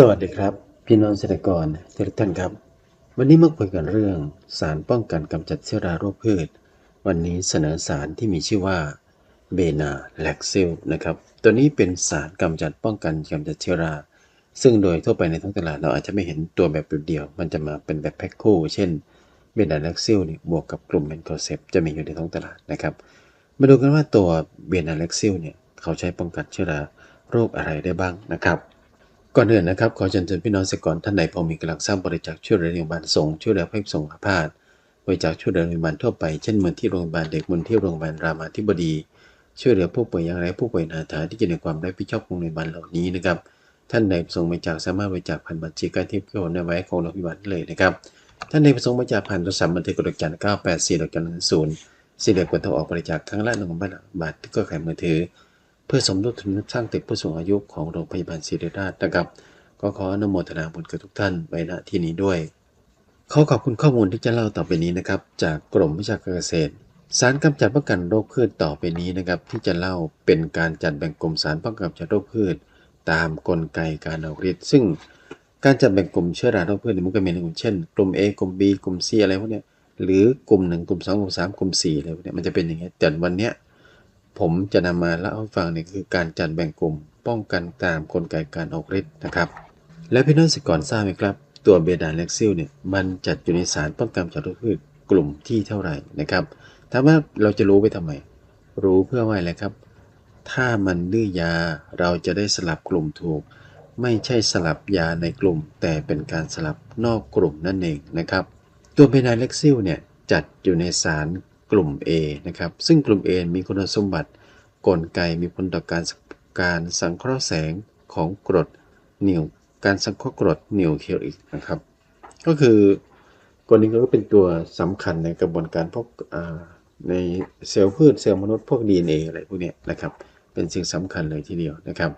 สวัสดีครับ พี่น้องเกษตรกรทุกท่านครับ วันนี้มาคุยกันเรื่อง สารป้องกันกำจัดเชื้อราโรคพืช วันนี้เสนอสารที่มีชื่อว่าเบนาแลกซิลนะครับตัวนี้เป็นสารกำจัดป้องกันกำจัดเชื้อรา ซึ่งโดยทั่วไปในท้องตลาดเราอาจจะไม่เห็นตัวแบบเดียว มันจะมาเป็นแบบแพ็คคู่ เช่นเบนาแลกซิลนี่บวกกับกลุ่มเมนโคเซปจะมีอยู่ในท้องตลาดนะครับมาดูกันว่าตัวเบนาแลกซิลเนี่ยเขาใช้ป้องกันเชื้อราโรคอะไรได้บ้างนะครับ ก่อนอื่นนะครับขอเชิญชวนพี่น้องเกษตรกรท่านใดพอมีกำลังสร้างบริจาคช่วยเหลือโรงพยาบาลส่งช่วยเหลือผู้ส่งอาพาธบริจาคช่วยเหลือโรงพยาบาลทั่วไปเช่นมูลที่โรงพยาบาลเด็กมูลที่โรงพยาบาลรามาธิบดี ช่วยเหลือผู้ป่วยอย่างไรผู้ป่วยนาถาที่จะในความรับผิดชอบของโรงพยาบาลเหล่านี้นะครับท่านใดประสงค์บริจาคสามารถบริจาคผ่านบัญชีการที่พี่โอนได้ไว้ของโรงพยาบาลได้เลยนะครับท่านใดประสงค์บริจาคผ่านโทรศัพท์บันทึกกดดอกจัน984ดอกจันศูนย์สี่เหลี่ยมกดโทรออกบริจาคครั้งละหนึ่งพันบาทที่ก็ขายมือถือ เพื่อสมทบทุนสร้างตึกผู้สูงอายุของโรงพยาบาลศิริราชนะครับ ก็ขออนุโมทนาบุญกับทุกท่านไว้ณที่นี้ด้วย ขอขอบคุณข้อมูลที่จะเล่าต่อไปนี้นะครับ จากกรมวิชาการเกษตร สารกำจัดป้องกันโรคพืชต่อไปนี้นะครับ ที่จะเล่าเป็นการจัดแบ่งกลุ่มสารป้องกันกำจัดโรคพืช ตามกลไกการออกฤทธิ์ซึ่งการจัดแบ่งกลุ่มเชื้อราโรคพืชมันก็มีในกลุ่มเช่น กลุ่ม A กลุ่ม B กลุ่ม C อะไรพวกเนี้ยหรือกลุ่ม 1 กลุ่ม 2 กลุ่ม 3 กลุ่ม4อะไรพวกเนี้ยมันจะเป็นอย่างเงี้ยแต่วันเนี้ย ผมจะนำมาเล่าให้ฟังนี่คือการจัดแบ่งกลุ่ม ป้องกันตามกลไกการออกฤทธิ์นะครับ และพี่น้องสิก่อนทราบไหมครับ ตัวเบดานเล็กซิลเนี่ยมันจัดอยู่ในสารป้องกันจากโรคพืชกลุ่มที่เท่าไหร่นะครับถามว่าเราจะรู้ไปทำไม รู้เพื่อว่าอะไรครับ ถ้ามันดื้อยาเราจะได้สลับกลุ่มถูก ไม่ใช่สลับยาในกลุ่ม แต่เป็นการสลับนอกกลุ่มนั่นเองนะครับ ตัวเบนาเล็กซิลเนี่ยจัดอยู่ในสาร กลุ่ม A นะครับ ซึ่งกลุ่ม A มีคุณสมบัติกลไกมีผลต่อการการสังเคราะห์แสงของกรดนิวการสังเคราะห์กรดนิวเคลียริกนะครับ ก็คือกรดนี้ก็เป็นตัวสำคัญในกระบวนการพวกในเซลล์พืชเซลล์มนุษย์พวก DNA อะไรพวกเนี้ยนะครับ เป็นสิ่งสำคัญเลยทีเดียวนะครับ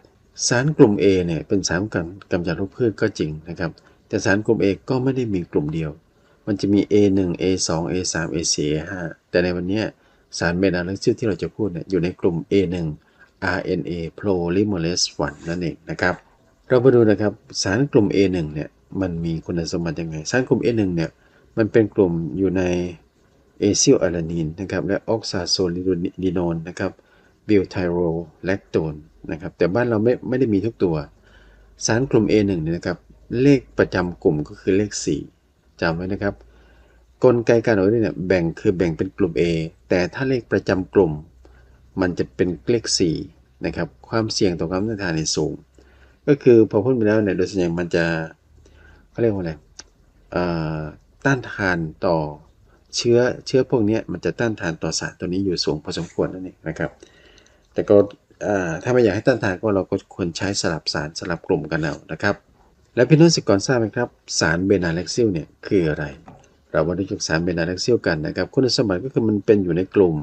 สารกลุ่ม A เนี่ยเป็นสารกำกำจัดโรคพืชก็จริงนะครับ แต่สารกลุ่ม A ก็ไม่ได้มีกลุ่มเดียว มันจะมี A1 A2 A3 A4 A5 แต่ในวันนี้สารเมทาล็กซิลที่เราจะพูดเนี่ยอยู่ในกลุ่ม A1 RNA polymerase 1 นั่นเองนะครับ เรามาดูนะครับสารกลุ่ม A1 เนี่ยมันมีคุณสมบัติยังไง สารกลุ่ม A1 เนี่ยมันเป็นกลุ่มอยู่ในเอซิลอะลานีนนะครับและออกซาโซลิดีโนนนะครับบิลไทโรแลคโตนนะครับแต่บ้านเราไม่ไม่ได้มีทุกตัว สารกลุ่ม A1 เนี่ยนะครับเลขประจำกลุ่มก็คือเลข 4 จำไว้นะครับ กลไกการออกฤทธิ์เนี่ยแบ่งคือแบ่งเป็นกลุ่ม A แต่ถ้าเลขประจำกลุ่ม มันจะเป็นเลข4นะครับความเสี่ยงต่อความต้านทานในสูง ก็คือพอพ่นไปแล้วเนี่ยโดยส่วนใหญ่มันจะเขาเรียกว่าอะไรต้านทานต่อเชื้อเชื้อพวกนี้มันจะต้านทานต่อสารตัวนี้อยู่สูงพอสมควรนั่นเองนะครับ แต่ก็ถ้าไม่อยากให้ต้านทานก็เราก็ควรใช้สลับสารสลับกลุ่มกันเอานะครับ และพี่น้องสิกรทราบไหมครับ สารเบนาเล็กซิลเนี่ยคืออะไร เรามาดูจากสารเบนาเล็กซิลกันนะครับ คุณสมบัติก็คือมันเป็นอยู่ในกลุ่ม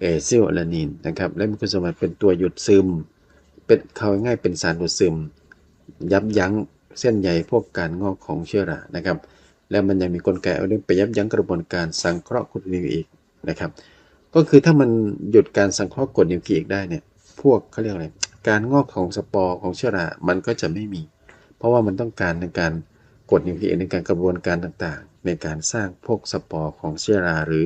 เอซิลอะลานีนนะครับ และมีคุณสมบัติเป็นตัวหยุดซึม เป็นเขาง่ายเป็นสารดูดซึม ยับยั้งเส้นใยพวกการงอกของเชื้อรานะครับ และมันยังมีกลไกเอาเรื่องไปยับยั้งกระบวนการสังเคราะห์กรดนิวอีกนะครับ ก็คือถ้ามันหยุดการสังเคราะห์กรดนิวคลีกได้เนี่ย พวกเขาเรียกอะไร การงอกของสปอร์ของเชื้อรา มันก็จะไม่มี ราะว่ามันต้องการในการกดนิวเคลีอิกในการกระบวนการต่างๆ ในการสร้างพวกสปอร์ของเชื้อรา หรือ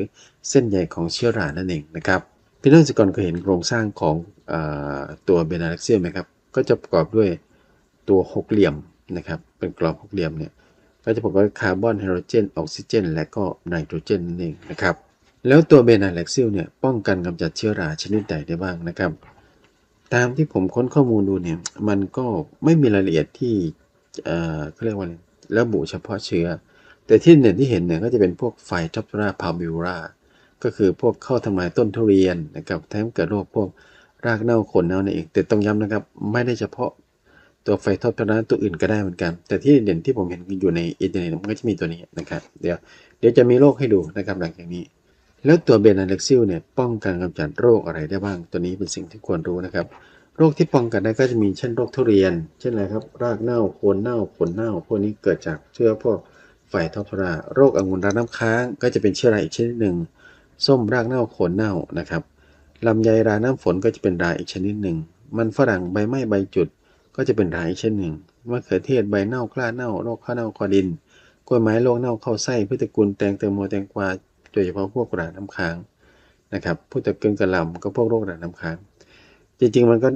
เส้นใยของเชื้อรานั่นเองนะครับพี่น้องสิกรเคยเห็นโครงสร้างของอตัวเบนาเล็กเซียมไหมครับ ก็จะประกอบด้วยตัวหกเหลี่ยมนะครับ เป็นกรอบหกเหลี่ยมเนี่ย ก็จะประกอบด้วยคาร์บอนไฮโดรเจน ออกซิเจน และก็ไนโตรเจนนั่นเองนะครับ แล้วตัวเบนาเล็กซิลเนี่ย ป้องกันกำจัดเชื้อราชนิดใดได้บ้างนะครับ ตามที่ผมค้นข้อมูลดูเนี่ย มันก็ไม่มีรายละเอียดที่ เอ่อเขาเรียกว่าอะไระบุเฉพาะเชื้อ แต่ที่เด่นที่เห็นเนี่ยก็จะเป็นพวกไฟท็อปราพาบิวราก็คือพวกเข้าทำลายต้นทุเรียนนะครับแถมเกิดโรคพวกรากเน่าขนเน่านั่นเองแต่ต้องย้ำนะครับ ไม่ได้เฉพาะตัวไฟท็อปราตัวอื่นก็ได้เหมือนกัน แต่ที่เด่นที่ผมเห็นอยู่ในอินเทอร์เน็ตมันก็จะมีตัวนี้นะครับ เดี๋ยวเดี๋ยวจะมีโรคให้ดูนะครับหลังจากนี้ แล้วตัวเบนาเล็กซิลเนี่ยป้องกันกำจัดโรคอะไรได้บ้าง ตัวนี้เป็นสิ่งที่ควรรู้นะครับ โรคที่ป้องกันได้ก็จะมีเช่นโรคทุเรียน เช่นอะไรครับ รากเน่าโคนเน่าผลเน่า พวกนี้เกิดจากเชื้อพวกไฟทอปรา โรคองุ่นราน้ำค้าง ก็จะเป็นเชื้อราอีกชนิดหนึ่ง ส้มรากเน่าโคนเน่านะครับลำไยราน้ำฝนก็จะเป็นราอีกชนิดหนึ่ง มันฝรั่งใบไม้ใบจุด ก็จะเป็นราอีกชนิดหนึ่งมะเขือเทศใบเน่ากล้าเน่าโรคข้าวเน่าคอดิน กล้วยไม้โรคเน่าเข้าไส้พืชตระกูลแตงเตงโมแตงกวาโดยเฉพาะพวกระดาน้ำค้างนะครับพืชตระกูลกระลำก็พวกโรคระดาน้ำค้าง จริงๆ มันก็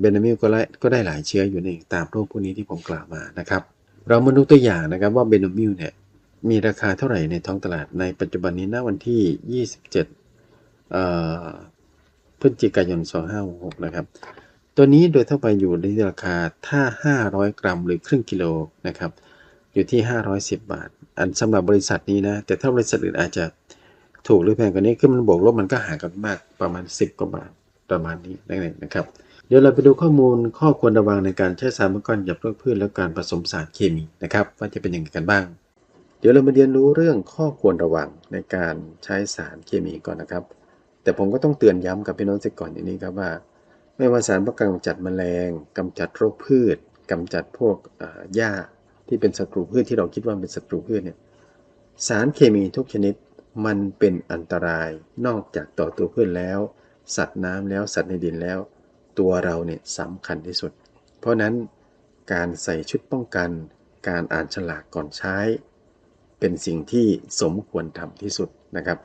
เบนามิลก็ได้ก็ได้หลายเชื้ออยู่ในตามโรคพวกนี้ที่ผมกล่าวมานะครับ เรามาดูตัวอย่างนะครับว่าเบนามิลเนี่ยมีราคาเท่าไหร่ในท้องตลาดในปัจจุบันนี้ณวันที่ 27พฤศจิกายน 2566 นะครับ ตัวนี้โดยทั่วไปอยู่ในราคาถ้า 500 กรัมหรือครึ่งกิโลนะครับ อยู่ที่ 510 บาท อันสำหรับบริษัทนี้นะ แต่ถ้าบริษัทอื่นอาจจะถูกหรือแพงกว่านี้คือมันบวกลบมันก็ห่างกันมากประมาณ 10 กว่าบาท ประมาณนี้นั่นเองนะครับ เดี๋ยวเราไปดูข้อมูลข้อควรระวังในการใช้สารป้องกันหยับโรคพืชและการผสมสารเคมีนะครับว่าจะเป็นยังไงกันบ้าง เดี๋ยวเรามาเรียนรู้เรื่องข้อควรระวังในการใช้สารเคมีก่อนนะครับ แต่ผมก็ต้องเตือนย้ำกับพี่น้องเสียก่อนอย่างนี้ครับว่า ไม่ว่าสารป้องกันกำจัดแมลงกำจัดโรคพืชกำจัดพวกหญ้าที่เป็นศัตรูพืชที่เราคิดว่าเป็นศัตรูพืชเนี่ยสารเคมีทุกชนิดมันเป็นอันตรายนอกจากต่อตัวพืชแล้ว สัตว์น้ำแล้วสัตว์ในดินแล้ว ตัวเราเนี่ยสำคัญที่สุด เพราะนั้นการใส่ชุดป้องกัน การอ่านฉลากก่อนใช้ เป็นสิ่งที่สมควรทำที่สุดนะครับ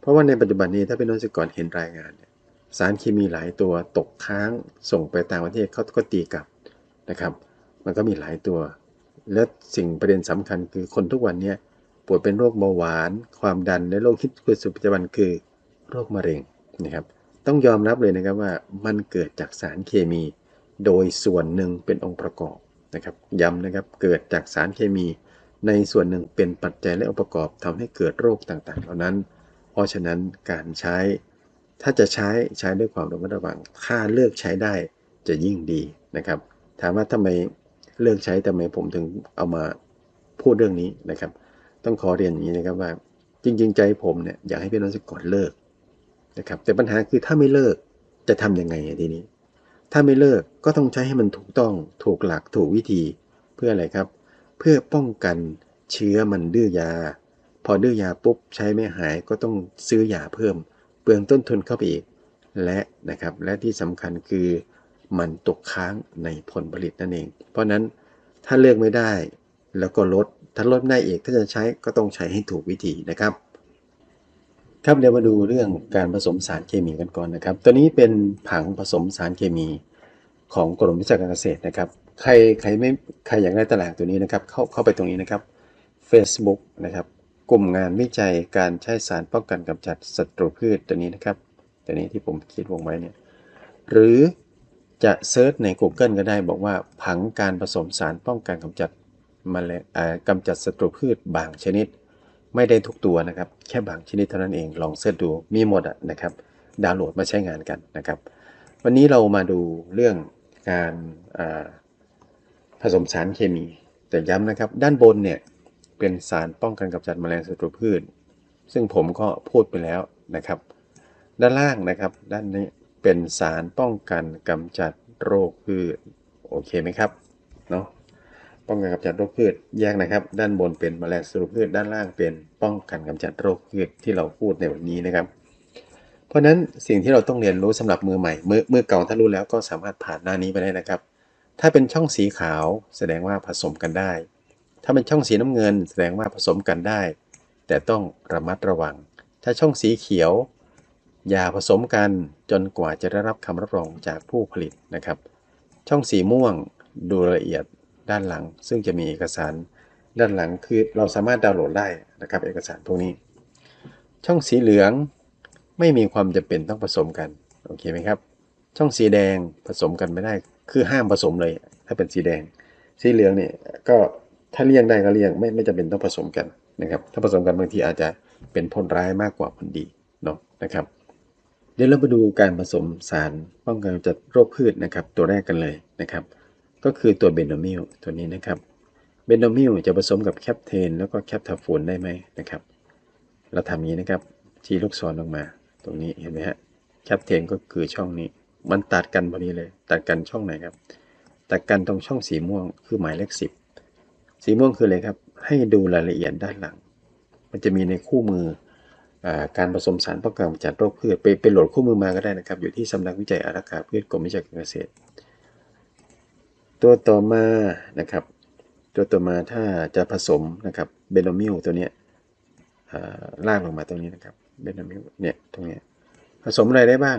เพราะว่าในปัจจุบันนี้ถ้าเป็นนักศึกษเห็นรายงานเนี่ยสารเคมีหลายตัวตกค้างส่งไปต่างประเทศเขาก็ตีกลับนะครับ มันก็มีหลายตัว และสิ่งประเด็นสำคัญคือคนทุกวันนี้ป่วยเป็นโรคเบาหวาน ความดันและโรคที่เกิดสุปัจจุบันคือโรคมะเร็งนะครับ ต้องยอมรับเลยนะครับว่ามันเกิดจากสารเคมี โดยส่วนหนึ่งเป็นองค์ประกอบนะครับย้ำนะครับเกิดจากสารเคมี ในส่วนหนึ่งเป็นปัจจัยและองค์ประกอบทำให้เกิดโรคต่างๆ เหล่านั้น เพราะฉะนั้นการใช้ ถ้าจะใช้ใช้ด้วยความระมัดระวังถ้าเลือกใช้ได้จะยิ่งดีนะครับ ถามว่าทำไมเลือกใช้ทำไมผมถึงเอามาพูดเรื่องนี้นะครับ ต้องขอเรียนอย่างนี้นะครับว่าจริง ๆ ใจผมเนี่ยอยากให้พี่น้องสกอนเลิก นะครับแต่ปัญหาคือถ้าไม่เลิกจะทำยังไงทีนี้ ถ้าไม่เลิกก็ต้องใช้ให้มันถูกต้องถูกหลักถูกวิธีเพื่ออะไรครับ เพื่อป้องกันเชื้อมันดื้อยา พอดื้อยาปุ๊บใช้ไม่หายก็ต้องซื้อยาเพิ่ม เปลืองต้นทุนเข้าไปอีก และนะครับและที่สำคัญคือมันตกค้างในผลผลิตนั่นเอง เพราะนั้นถ้าเลือกไม่ได้แล้วก็ลดถ้าลดได้อีกถ้าจะใช้ก็ต้องใช้ให้ถูกวิธีนะครับ ครับเดี๋ยวมาดูเรื่องการผสมสารเคมีกันก่อนนะครับ ตัวนี้เป็นผังผสมสารเคมีของกรมวิชาการเกษตรนะครับ ใครใครไม่ใครอยากได้ตารางตัวนี้นะครับ เข้าเข้าไปตรงนี้นะครับ Facebook นะครับ กลุ่มงานวิจัยการใช้สารป้องกันกำจัดศัตรูพืชตัวนี้นะครับ ตัวนี้ที่ผมคิดวงไว้เนี่ย หรือจะเซิร์ชใน Google ก็ได้บอกว่าผังการผสมสารป้องกันกำจัดแมลงอ่ากำจัดศัตรูพืชบางชนิด ไม่ได้ทุกตัวนะครับ แค่บางชนิดเท่านั้นเอง ลองเสิร์ชดู มีหมดอะนะครับ ดาวน์โหลดมาใช้งานกันนะครับ วันนี้เรามาดูเรื่องการาผสมสารเคมี แต่ย้ำนะครับ ด้านบนเนี่ยเป็นสารป้องกันกำจัดแมลงศัตรูพืช ซึ่งผมก็พูดไปแล้วนะครับ ด้านล่างนะครับ ด้านนี้เป็นสารป้องกันกำจัดโรคพืช โอเคไหมครับ เนาะ ป้องกันกำจัดโรคพืชแยกนะครับ ด้านบนเป็นแมลงศัตรูพืชด้านล่างเป็นป้องกันกำจัดโรคพืชที่เราพูดในวันนี้นะครับ เพราะฉะนั้นสิ่งที่เราต้องเรียนรู้สำหรับมือใหม่มือมือเก่าถ้ารู้แล้วก็สามารถผ่านหน้านี้ไปได้นะครับ ถ้าเป็นช่องสีขาวแสดงว่าผสมกันได้ ถ้าเป็นช่องสีน้ำเงิน แสดงว่าผสมกันได้ แต่ต้องระมัดระวัง ถ้าช่องสีเขียว อย่าผสมกันจนกว่าจะได้รับคำรับรองจากผู้ผลิตนะครับ ช่องสีม่วงดูรายละเอียด ด้านหลัง ซึ่งจะมีเอกสารด้านหลังคือเราสามารถดาวน์โหลดได้นะครับ เอกสารพวกนี้ ช่องสีเหลืองไม่มีความจำเป็นต้องผสมกันโอเคไหมครับ ช่องสีแดงผสมกันไม่ได้ คือห้ามผสมเลย ถ้าเป็นสีแดง สีเหลืองเนี่ยก็ถ้าเลี่ยงได้ก็เลี่ยงไม่ไม่จำเป็นต้องผสมกันนะครับ ถ้าผสมกันบางทีอาจจะเป็นผลร้ายมากกว่าผลดีเนาะนะครับ เดี๋ยวเรามาดูการผสมสารป้องกันกำจัดโรคพืชนะครับ ตัวแรกกันเลยนะครับ ก็คือตัวเบนโนมิลตัวนี้นะครับเบนโนมิลจะผสมกับแคปเทนแล้วก็แคปทาฟูนได้ไหมนะครับ เราทำอย่างนี้นะครับชี้ลูกศรลงมา ตรงนี้เห็นไหมฮะแคปเทนก็คือช่องนี้ มันตัดกันพอดีเลย ตัดกันช่องไหนครับ ตัดกันตรงช่องสีม่วงคือหมายเลขสิบสีม่วงคืออะไรครับ ให้ดูรายละเอียดด้านหลัง มันจะมีในคู่มืออการผสมสารป้องกันกำจัดโรคพืชไปไปโหลดคู่มือมาก็ได้นะครับ อยู่ที่สำนักวิจัยอารักขาพืชกรมวิชาการเกษตร ตัวต่อมานะครับ ตัวต่อมาถ้าจะผสมนะครับเบนโนมิลตัวเนี้ยลากลงมาตรงนี้นะครับเบนโนมิลเนี่ยตรงนี้ผสมอะไรได้บ้าง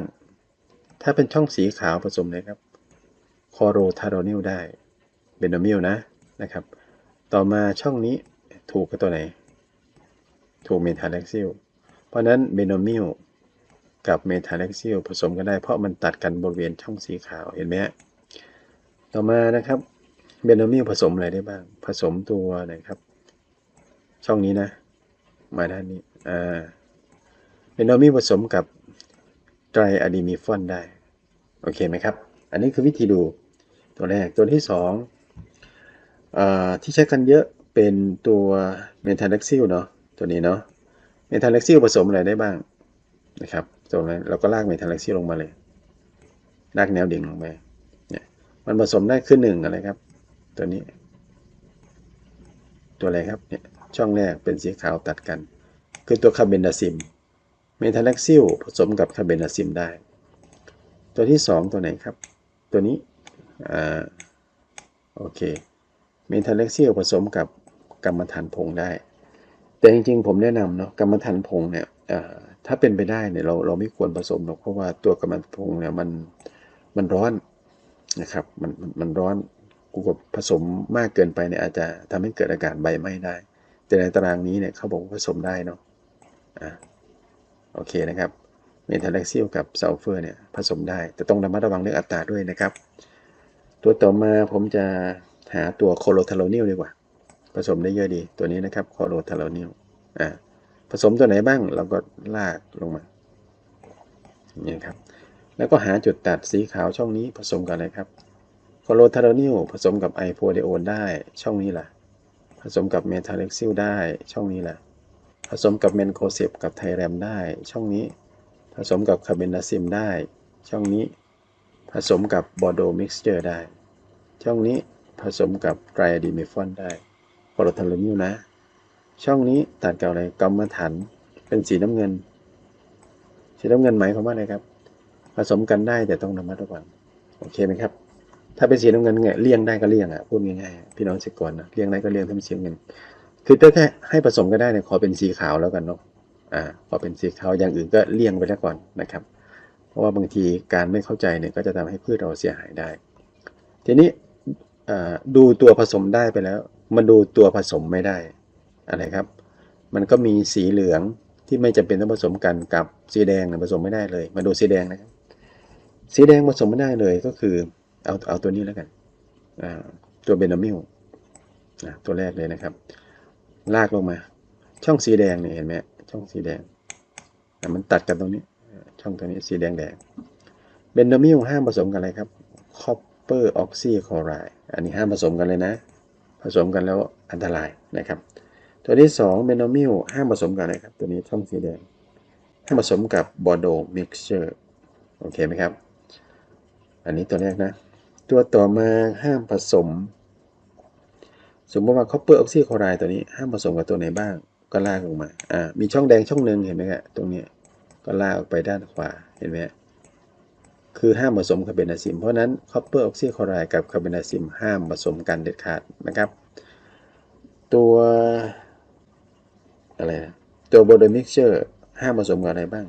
ถ้าเป็นช่องสีขาวผสมเลยครับคอโรทาโรนิลได้เบนโนมิลนะนะครับ ต่อมาช่องนี้ถูกกับตัวไหน ถูกเมทาเล็กซิลเพราะฉะนั้นเบนโนมิลกับเมทาเล็กซิลผสมกันได้เพราะมันตัดกันบริเวณช่องสีขาวเห็นไหมฮะ ต่อมานะครับเบนโนมิลผสมอะไรได้บ้าง ผสมตัวไหนครับ ช่องนี้นะ มาด้านนี้อ่าเบนโนมิลผสมกับไตรอะดีมิฟอนได้ โอเคไหมครับ อันนี้คือวิธีดูตัวแรกตัวที่สองอาที่ใช้กันเยอะเป็นตัวเมทาเล็กซิลเนาะตัวนี้เนาะเมทาเล็กซิลผสมอะไรได้บ้างนะครับตรงนั้นเราก็ลากเมทาเล็กซิลลงมาเลยลากแนวดิ่งลงไป มันผสมได้ขึ้นหนึ่งอะไรครับ ตัวนี้ ตัวอะไรครับเนี่ยช่องแรกเป็นสีขาวตัดกัน คือตัวคาร์เบนดาซิม เมทาเล็กซิลผสมกับคาร์เบนดาซิมได้ ตัวที่สองตัวไหนครับ ตัวนี้อ่าโอเคเมทาเล็กซิลผสมกับกรรมฐานผงได้ แต่จริงๆ ผมแนะนำเนาะกรรมฐานผงเนี่ยถ้าเป็นไปได้เนี่ยเราเราไม่ควรผสมหรอกเพราะว่าตัวกรรมฐานผงเนี่ยมันมันร้อน นะครับ มันมันร้อนกูกผสมมากเกินไปเนี่ยอาจจะทำให้เกิดอาการใบไหม้ได้ แต่ในตารางนี้เนี่ยเขาบอกว่าผสมได้เนาะอ่าโอเคนะครับเมทาเล็กซิลกับซัลเฟอร์เนี่ยผสมได้ แต่ต้องระมัดระวังเรื่องอัตราด้วยนะครับ ตัวต่อมาผมจะหาตัวโคโลทาโลนิลดีกว่า ผสมได้เยอะดีตัวนี้นะครับโคโลทาโลนิลอ่าผสมตัวไหนบ้างเราก็ลากลงมาอย่างนี้ครับ แล้วก็หาจุดตัดสีขาวช่องนี้ผสมกับอะไรครับโคโลทาโลนิลผสมกับไอโพเดโอนได้ช่องนี้แหละผสมกับเมทาเล็กซิลได้ช่องนี้แหละผสมกับเมนโคเซปกับไทแรมได้ช่องนี้ ผสมกับคาเบนดาซิมได้ ช่องนี้ ผสมกับบอโดมิกซ์เจอร์ได้ ช่องนี้ผสมกับไตรดีเมฟอนได้โพโลทาโลนิลนะ ช่องนี้ตัดกับอะไรกรรมฐานเป็นสีน้ำเงิน สีน้ำเงินหมายความว่าอะไรครับ ผสมกันได้แต่ต้องระมัดระวังโอเคไหมครับ ถ้าเป็นสีน้ำเงินเนี่ยเลี่ยงได้ก็เลี่ยงอะพูดง่ายๆพี่น้องเกษตรกรนะเลี่ยงได้ก็เลี่ยงถ้าเป็นสีเงิน คือถ้าแค่ให้ผสมก็ได้เนี่ยขอเป็นสีขาวแล้วกันเนาะอ่าพอเป็นสีขาวอย่างอื่นก็เลี่ยงไปแล้วก่อนนะครับ เพราะว่าบางทีการไม่เข้าใจเนี่ยก็จะทำให้พืชเราเสียหายได้ ทีนี้ดูตัวผสมได้ไปแล้วมาดูตัวผสมไม่ได้อะไรครับ มันก็มีสีเหลืองที่ไม่จำเป็นต้องผสมกันกับสีแดงผสมไม่ได้เลย มาดูสีแดงนะครับ สีแดงผสมไม่ได้เลยก็คือเอาเอาตัวนี้แล้วกันตัวเบนามิลตัวแรกเลยนะครับ ลากลงมา ช่องสีแดงเนี่ยเห็นไหมช่องสีแดงมันตัดกันตรงนี้ ช่องตัวนี้สีแดงแดงเบนโดมิลห้ามผสมกันอะไรครับคอปเปอร์ออกซิคลอไรด์อันนี้ห้ามผสมกันเลยนะ ผสมกันแล้วอันตรายนะครับ ตัวที่2เบนโดมิลห้ามผสมกันอะไรครับ ตัวนี้ช่องสีแดงห้ามผสมกับบอโดมิกเจอร์โอเคไหมครับ อันนี้ตัวแรกนะ ตัวต่อมาห้ามผสม สมมติว่าคอปเปอร์ออกซิโคลอไรตัวนี้ ห้ามผสมกับตัวไหนบ้าง ก็ลากลงมา อ่า มีช่องแดงช่องหนึ่งเห็นไหมครับตรงนี้ก็ลากออกไปด้านขวา เห็นไหมคือห้ามผสมคาร์เบนดาซิม เพราะนั้นคอปเปอร์ออกซิคลอไรด์กับคาร์เบนดาซิมห้ามผสมกันเด็ดขาดนะครับ ตัวอะไรนะตัวโบโดมิกเจอร์ห้ามผสมกับอะไรบ้าง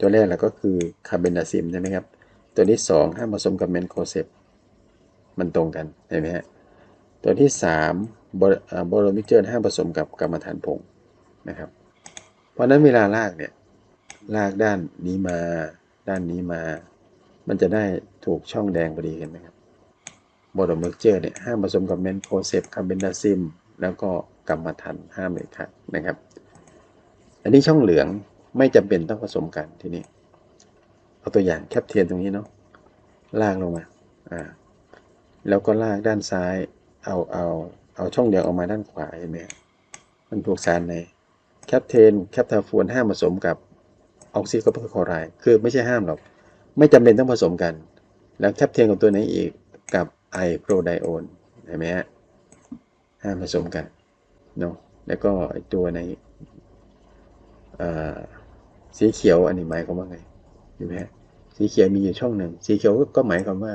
ตัวแรกแล้วก็คือคาร์เบนดาซิมใช่ไหมครับ ตัวที่สองห้ามผสมกับเมนโคเซปมันตรงกันเห็นไหมฮะตัวที่3โบโรมิเจอร์ห้ามผสมกับกรรมฐานผงนะครับ เพราะนั้นเวลาลากเนี่ยลากด้านนี้มาด้านนี้มา มันจะได้ถูกช่องแดงพอดีเห็นไหมครับโบโรมิเจอร์เนี่ยห้ามผสมกับเมนโคเซปคาร์เบนดาซิม แล้วก็กรรมฐานห้ามเลยครับนะครับ อันนี้ช่องเหลืองไม่จำเป็นต้องผสมกันทีนี้ เอาตัวอย่างแคปเทียนตรงนี้เนาะลากลงมาอ่าแล้วก็ลากด้านซ้าย เอาเอาเอาช่องเดียวออกมาด้านขวาเห็นไหมมันถูกสารในแคปเทนแคปทาฟูนห้ามผสมกับออกซิโคเปอร์คลอไรด์คือไม่ใช่ห้ามหรอก ไม่จำเป็นต้องผสมกัน แล้วแคปเทนกับตัวไหนอีกกับไอโปรไดโอนเห็นไหมฮะห้ามผสมกันเนาะแล้วก็ไอตัวในสีเขียวอันนี้หมายความว่าไงเห็นไหมสีเขียวมีอยู่ช่องหนึ่ง สีเขียวก็หมายความว่า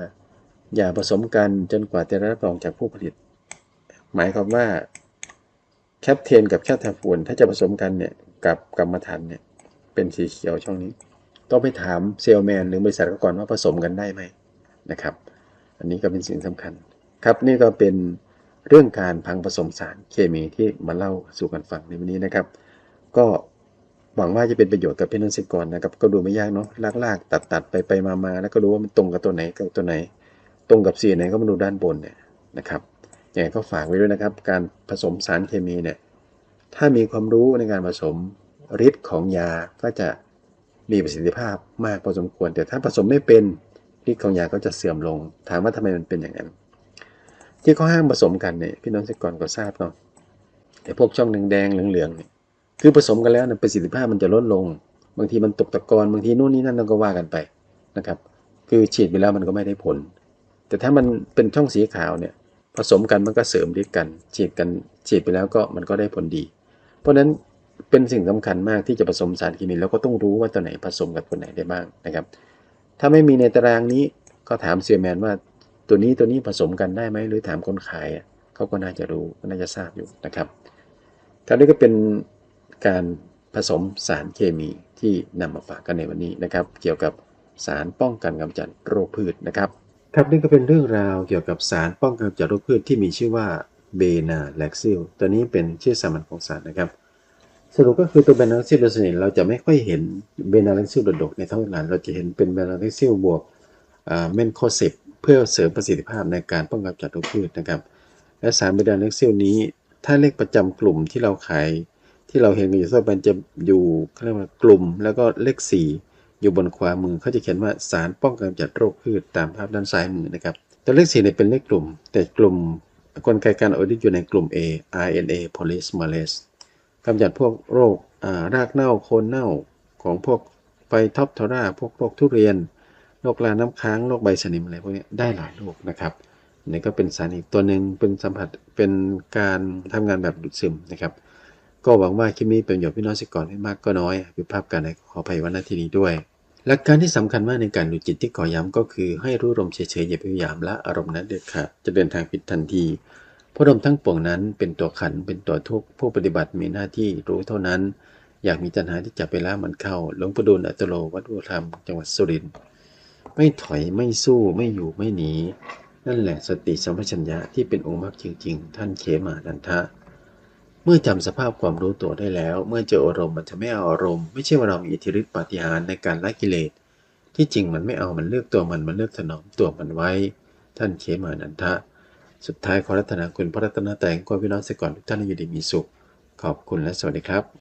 อย่าผสมกันจนกว่าจะรับรองจากผู้ผลิต หมายความว่าแคปเทนกับแคปทาฟูนถ้าจะผสมกันเนี่ยกับกรรมฐานเนี่ยเป็นสีเขียวช่องนี้ ต้องไปถามเซลแมนหรือบริษัทก่อนว่าผสมกันได้ไหมนะครับ อันนี้ก็เป็นสิ่งสำคัญครับนี่ก็เป็นเรื่องการพังผสมสารเคมีที่มาเล่าสู่กันฟังในวันนี้นะครับ ก็ หวังว่าจะเป็นประโยชน์กับพี่น้องเกษตรกรนะครับ ก็ดูไม่ยากเนาะลากๆตัดตัดไปไปมามาแล้วก็รู้ว่ามันตรงกับตัวไหนกับตัวไหน ตรงกับสีไหนก็มาดูด้านบนเนี่ยนะครับอยังไงก็ฝากไว้ด้วยนะครับ การผสมสารเคมีเนี่ยถ้ามีความรู้ในการผสมฤทธิ์ของยาก็จะมีประสิทธิภาพมากพอสมควร แต่ถ้าผสมไม่เป็นฤทธิ์ของยาก็จะเสื่อมลง ถามว่าทำไมมันเป็นอย่างนั้น ที่เขาห้ามผสมกันเนี่ยพี่น้องเกษตรกรก็ทราบเนาะแต่พวกช่องแดงๆเหลืองๆเนี่ย คือผสมกันแล้วนี่ยประสิทธิภาพมันจะลดลง บางทีมันตกตะกอนบางทีนู่นนี่นั่นเราก็ว่ากันไปนะครับ คือฉีดไปแล้วมันก็ไม่ได้ผล แต่ถ้ามันเป็นช่องสีขาวเนี่ย ผสมกันมันก็เสริมฤทธิ์กัน ฉีดกันฉีดไปแล้วก็มันก็ได้ผลดี เพราะฉะนั้นเป็นสิ่งสำคัญมากที่จะผสมสารเคมีแล้วก็ต้องรู้ว่าตัวไหนผสมกับตัวไหนได้บ้างนะครับ ถ้าไม่มีในตารางนี้ก็ถามเซียแมนว่าตัวนี้ตัวนี้ผสมกันได้ไหมหรือถามคนขายเขาก็น่าจะรู้น่าจะทราบอยู่นะครับครับนี่ก็เป็น การผสมสารเคมีที่นำมาฝากกันในวันนี้นะครับ เกี่ยวกับสารป้องกันกำจัดโรคพืชนะครับครับนี่ก็เป็นเรื่องราวเกี่ยวกับสารป้องกันกำจัดโรคพืชที่มีชื่อว่าเบนาแลกซิลตัวนี้เป็นชื่อสามัญของสารนะครับ สรุปก็คือตัวเบนาแลกซิลโดยส่วนใหญ่เราจะไม่ค่อยเห็นเบนาแลกซิลโดดๆในท้องตลาดเราจะเห็นเป็นเบนาแลกซิลบวกเมนโคเซปเพื่อเสริมประสิทธิภาพในการป้องกันกำจัดโรคพืชนะครับ และสารเบนาแลกซิลนี้ถ้าเลขประจำกลุ่มที่เราขาย ที่เราเห็นกันอยู่ทั่วไปจะอยู่เขาเรียกว่ากลุ่ม แล้วก็เลขสีอยู่บนขวามือเขาจะเขียนว่าสารป้องกันกำจัดโรคพืชตามภาพด้านซ้ายมือนะครับ ตัวเลขสีเนี่ยเป็นเลขกลุ่ม แต่กลุ่มกลไกการออกฤทธิ์อยู่ในกลุ่ม A RNA polymerase กำจัดพวกโรครากเน่าโคนเน่าของพวกไฟท็อปทอร่าพวกโรคทุเรียนโรคลาน้ำค้างโรคใบสนิมอะไรพวกนี้ได้หลายโรคนะครับนี่ก็เป็นสารอีกตัวหนึ่งเป็นสัมผัสเป็นการทำงานแบบดูดซึมนะครับ ก็หวังว่าคลิปนี้เป็นประโยชน์พี่น้องเกษตรกรไม่มากก็น้อยผิดพลาดกันในขออภัยวันน้าที่นี้ด้วยหลักการที่สำคัญมากในการดูจิตที่ขอย้ำก็คือให้รู้ลมเฉยๆอย่าพยายามละอารมณ์นั้นเด็ดขาดจะเดินทางผิดทันทีเพราะลมทั้งปวงนั้นเป็นตัวขันเป็นตัวทุกข์ผู้ปฏิบัติมีหน้าที่รู้เท่านั้น อยากมีตัณหาที่จะไปละมันเข้าหลวงปู่ดูลอัตโลวัดอุธรรมจังหวัดสุรินทร์ไม่ถอยไม่สู้ไม่อยู่ไม่หนี นั่นแหละสติสัมปชัญญะที่เป็นองค์มรรคจริง ๆ ท่านเขมานันทะ เมื่อจำสภาพความรู้ตัวได้แล้ว เมื่อเจออารมณ์มันจะไม่เอาอารมณ์ไม่ใช่ว่าเรามีอิทธิฤทธิปาฏิหาริย์ในการละกิเลส ที่จริงมันไม่เอามันเลือกตัวมันมันเลือกถนอมตัวมันไว้ ท่านเขมานันทะ สุดท้ายขอรัตนาคุณพระรัตนตรัยของพี่น้องเสก่อนทุกท่านอยู่ดีมีสุข ขอบคุณและสวัสดีครับ